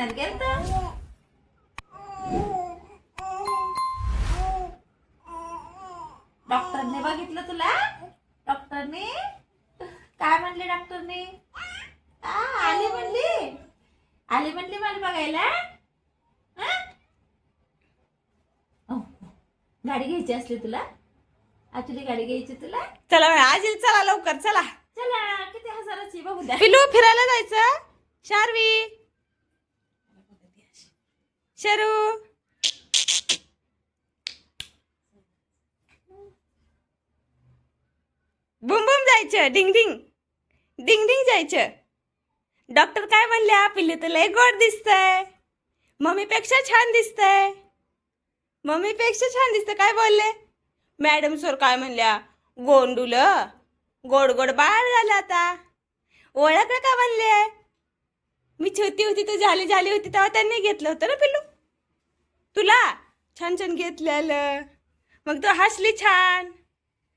गेलत डॉक्टरने बघितलं तुला? डॉक्टरने काय म्हणले डॉक्टरने आली म्हणली? आली म्हणली मला बघायला? हा? गाडी घ्यायची असली तुला? आतुली गाडी घ्यायची तुला? चला आजी चला लवकर चला. चला किती हजाराची बघू द्या. पिलू फिरायला जायचं? शारवी? शरू. बुम बुम जायचं डिंग डिंग. डिंग डिंग जायचं. डॉक्टर काय म्हणल्या पिल्ली तर लय गोड दिसतंय. मम्मीपेक्षा छान दिसतंय. मम्मीपेक्षा छान दिसतं काय बोलले? मॅडम सर काय म्हणल्या गोंडुलं गोड गोड बाळ झालं आता. ओळखलं का म्हणले? मी छोटी होती तर झाली झाली होती तेव्हा त्यांनी घेतलं होतं ना पिल्लू? तुला? छान छान घेतलेलं. मग तू हसली छान.